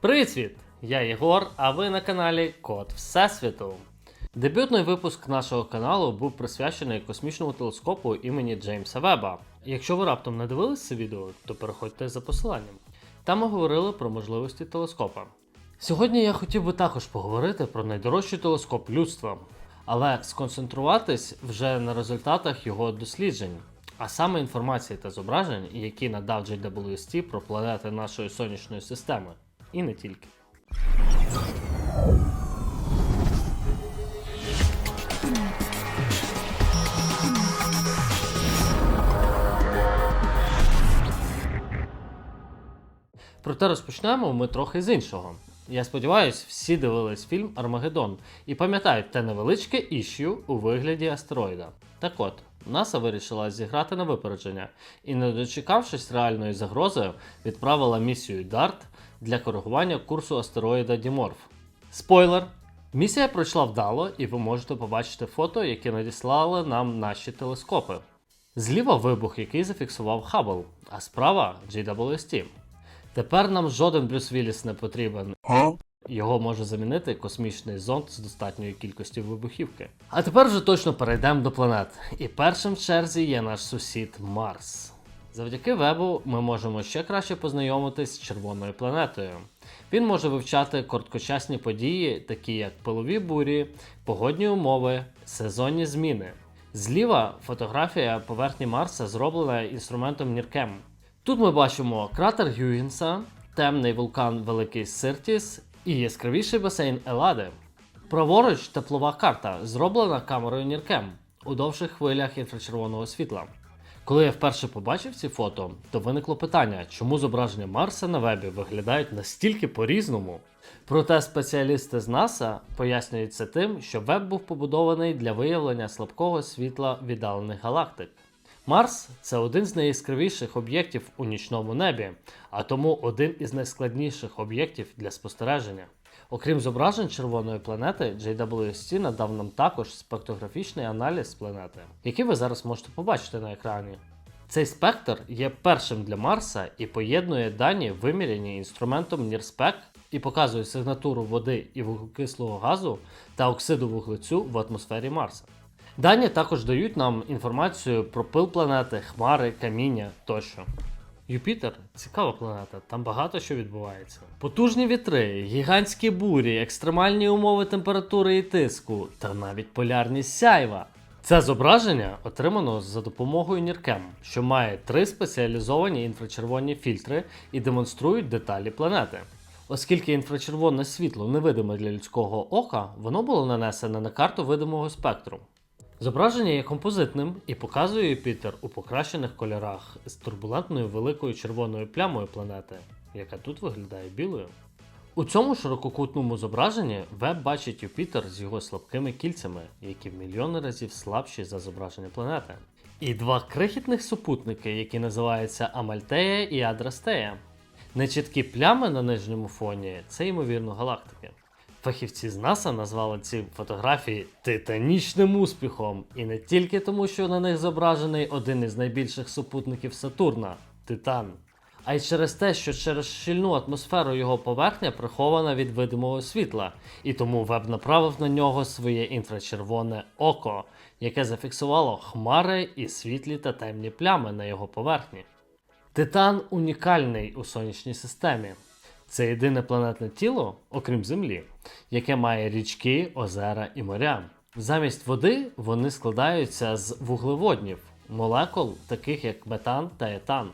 Привіт! Я Єгор, а ви на каналі Код Всесвіту. Дебютний випуск нашого каналу був присвячений космічному телескопу імені Джеймса Веба. Якщо ви раптом не дивились це відео, то переходьте за посиланням. Там ми говорили про можливості телескопа. Сьогодні я хотів би також поговорити про найдорожчий телескоп людства, але сконцентруватись вже на результатах його досліджень, а саме інформації та зображень, які надав JWST про планети нашої сонячної системи, і не тільки. Проте розпочнемо ми трохи з іншого. Я сподіваюся, всі дивились фільм Армагеддон і пам'ятають те невеличке іщу у вигляді астероїда. Так от, НАСА вирішила зіграти на випередження і, не дочекавшись реальної загрози, відправила місію DART для коригування курсу астероїда Діморф. Спойлер! Місія пройшла вдало, і ви можете побачити фото, які надіслали нам наші телескопи. Зліва вибух, який зафіксував Хаббл, а справа JWST. Тепер нам жоден Брюс Вілліс не потрібен. Його може замінити космічний зонд з достатньою кількістю вибухівки. А тепер вже точно перейдемо до планет. І першим в черзі є наш сусід Марс. Завдяки вебу ми можемо ще краще познайомитись з червоною планетою. Він може вивчати короткочасні події, такі як пилові бурі, погодні умови, сезонні зміни. Зліва фотографія поверхні Марса зроблена інструментом Ніркем. Тут ми бачимо кратер Гюгінса, темний вулкан Великий Сиртіс і яскравіший басейн Елади. Праворуч теплова карта, зроблена камерою Ніркем у довших хвилях інфрачервоного світла. Коли я вперше побачив ці фото, то виникло питання, чому зображення Марса на вебі виглядають настільки по-різному. Проте спеціалісти з НАСА пояснюють це тим, що веб був побудований для виявлення слабкого світла віддалених галактик. Марс це один з найяскравіших об'єктів у нічному небі, а тому один із найскладніших об'єктів для спостереження. Окрім зображень червоної планети, JWST надав нам також спектрографічний аналіз планети, який ви зараз можете побачити на екрані. Цей спектр є першим для Марса і поєднує дані, виміряні інструментом NIRSPEC і показує сигнатуру води і вуглекислого газу та оксиду вуглецю в атмосфері Марса. Дані також дають нам інформацію про пил планети, хмари, каміння тощо. Юпітер цікава планета, там багато що відбувається. Потужні вітри, гігантські бурі, екстремальні умови температури і тиску, та навіть полярність сяйва. Це зображення отримано за допомогою Ніркем, що має три спеціалізовані інфрачервоні фільтри і демонструють деталі планети. Оскільки інфрачервоне світло невидиме для людського ока, воно було нанесене на карту видимого спектру. Зображення є композитним і показує Юпітер у покращених кольорах з турбулентною великою червоною плямою планети, яка тут виглядає білою. У цьому ширококутному зображенні веб бачить Юпітер з його слабкими кільцями, які в мільйони разів слабші за зображення планети. І два крихітних супутники, які називаються Амальтея і Адрастея. Нечіткі плями на нижньому фоні це ймовірно галактики. Фахівці з НАСА назвали ці фотографії титанічним успіхом, і не тільки тому, що на них зображений один із найбільших супутників Сатурна Титан, а й через те, що через щільну атмосферу його поверхня прихована від видимого світла, і тому веб направив на нього своє інфрачервоне око, яке зафіксувало хмари і світлі та темні плями на його поверхні. Титан унікальний у сонячній системі. Це єдине планетне тіло, окрім Землі, яке має річки, озера і моря. Замість води вони складаються з вуглеводнів, молекул, таких як метан та етан.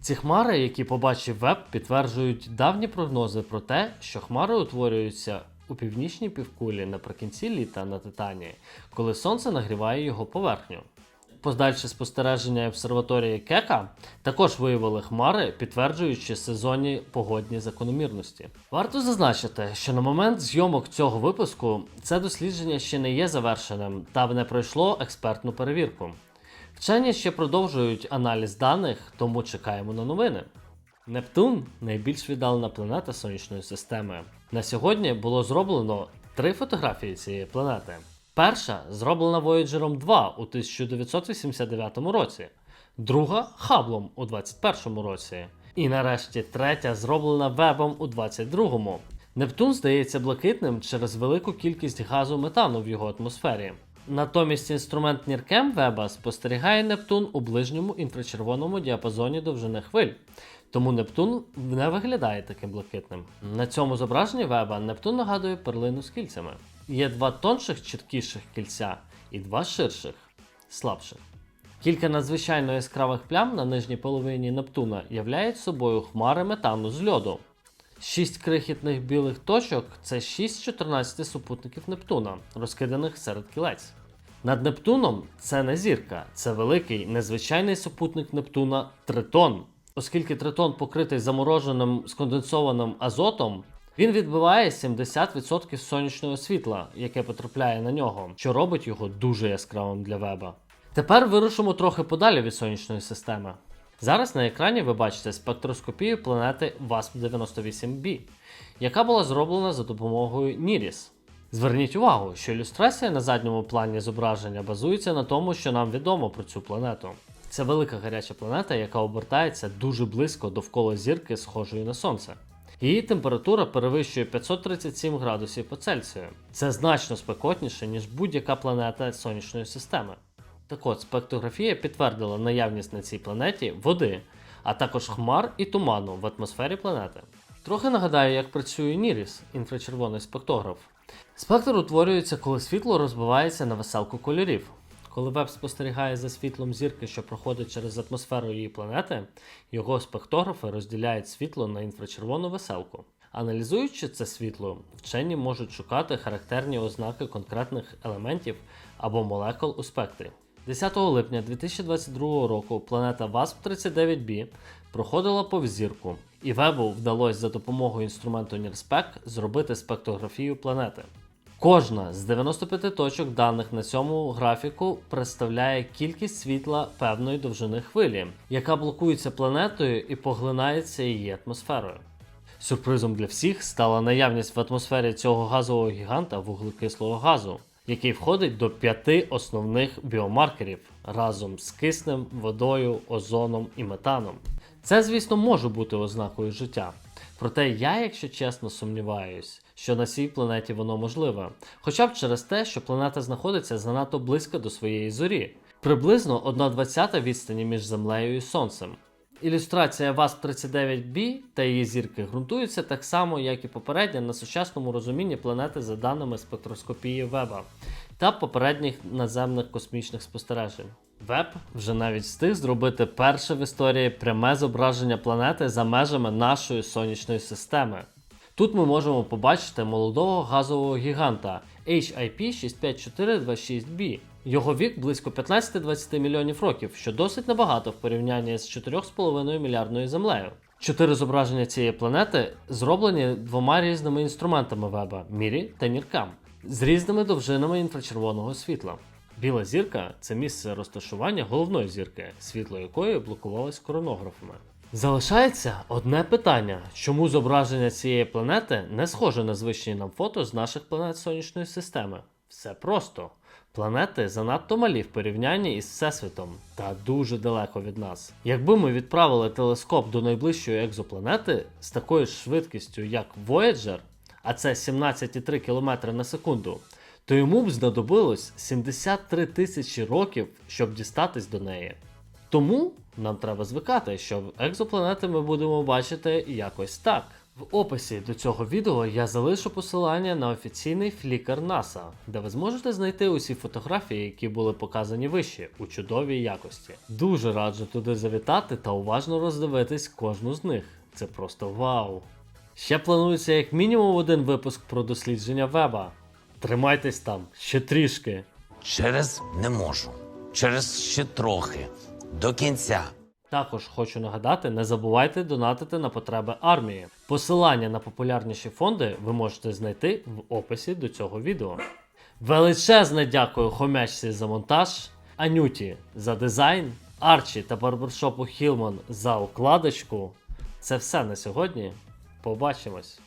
Ці хмари, які побачив веб, підтверджують давні прогнози про те, що хмари утворюються у північній півкулі наприкінці літа на Титані, коли сонце нагріває його поверхню. Подальше спостереження обсерваторії Кека також виявили хмари, підтверджуючи сезонні погодні закономірності. Варто зазначити, що на момент зйомок цього випуску це дослідження ще не є завершеним та не пройшло експертну перевірку. Вчені ще продовжують аналіз даних, тому чекаємо на новини. Нептун найбільш віддалена планета сонячної системи. На сьогодні було зроблено три фотографії цієї планети. Перша зроблена Voyager 2 у 1989 році, друга Хаблом у 2021 році, І нарешті третя зроблена вебом у 22-му. Нептун здається блакитним через велику кількість газу метану в його атмосфері. Натомість інструмент Ніркем Веба спостерігає Нептун у ближньому інфрачервоному діапазоні довжини хвиль. Тому Нептун не виглядає таким блакитним. На цьому зображенні Веба Нептун нагадує перлину з кільцями. Є два тонших чіткіших кільця і два ширших, слабших. Кілька надзвичайно яскравих плям на нижній половині Нептуна являють собою хмари метану з льоду. Шість крихітних білих точок це 6 з 14 супутників Нептуна, розкиданих серед кілець. Над Нептуном це не зірка, це великий незвичайний супутник Нептуна Тритон. Оскільки Тритон покритий замороженим сконденсованим азотом, він відбиває 70% сонячного світла, яке потрапляє на нього, що робить його дуже яскравим для веба. Тепер вирушимо трохи подалі від сонячної системи. Зараз на екрані ви бачите спектроскопію планети WASP-98b, яка була зроблена за допомогою NIRIS. Зверніть увагу, що ілюстрація на задньому плані зображення базується на тому, що нам відомо про цю планету. Це велика гаряча планета, яка обертається дуже близько довкола зірки, схожої на Сонце. Її температура перевищує 537 градусів по Цельсію. Це значно спекотніше, ніж будь-яка планета сонячної системи. Так от, спектрографія підтвердила наявність на цій планеті води, а також хмар і туману в атмосфері планети. Трохи нагадаю, як працює Ніріс, інфрачервоний спектрограф. Спектр утворюється, коли світло розбивається на веселку кольорів. Коли веб спостерігає за світлом зірки, що проходить через атмосферу її планети, його спектографи розділяють світло на інфрачервону веселку. Аналізуючи це світло, вчені можуть шукати характерні ознаки конкретних елементів або молекул у спектрі. 10 липня 2022 року планета WASP-39b проходила повз зірку, і Вебу вдалося за допомогою інструменту NIRSPEC зробити спектрографію планети. Кожна з 95 точок даних на цьому графіку представляє кількість світла певної довжини хвилі, яка блокується планетою і поглинається її атмосферою. Сюрпризом для всіх стала наявність в атмосфері цього газового гіганта вуглекислого газу, який входить до п'яти основних біомаркерів разом з киснем, водою, озоном і метаном. Це, звісно, може бути ознакою життя. Проте я, якщо чесно, сумніваюсь, що на цій планеті воно можливе, хоча б через те, що планета знаходиться занадто близько до своєї зорі, приблизно 1,20 відстані між Землею і Сонцем. Ілюстрація ВАСП-39b та її зірки ґрунтуються так само, як і попередня на сучасному розумінні планети за даними спектроскопії Веба та попередніх наземних космічних спостережень. Веб вже навіть встиг зробити перше в історії пряме зображення планети за межами нашої сонячної системи. Тут ми можемо побачити молодого газового гіганта HIP 65426b. Його вік близько 15-20 мільйонів років, що досить небагато в порівнянні з 4,5 мільярдною землею. Чотири зображення цієї планети зроблені двома різними інструментами веба Мірі та Ніркам з різними довжинами інфрачервоного світла. Біла зірка це місце розташування головної зірки, світло якої блокувалось коронографами. Залишається одне питання: чому зображення цієї планети не схоже на звичні нам фото з наших планет сонячної системи? Все просто. Планети занадто малі в порівнянні із Всесвітом та дуже далеко від нас. Якби ми відправили телескоп до найближчої екзопланети з такою ж швидкістю, як Voyager, а це 17,3 км на секунду, то йому б знадобилось 73 тисячі років, щоб дістатись до неї. Тому нам треба звикати, що екзопланети ми будемо бачити якось так. В описі до цього відео я залишу посилання на офіційний флікер НАСА, де ви зможете знайти усі фотографії, які були показані вище у чудовій якості. Дуже раджу туди завітати та уважно роздивитись кожну з них. Це просто вау! Ще планується як мінімум один випуск про дослідження веба. Тримайтесь там ще трішки. Через не можу. Через ще трохи. До кінця. Також хочу нагадати, не забувайте донатити на потреби армії. Посилання на популярніші фонди ви можете знайти в описі до цього відео. Величезне дякую хомячці за монтаж, Анюті за дизайн, Арчі та барбершопу Хілман за укладочку. Це все на сьогодні. Побачимось!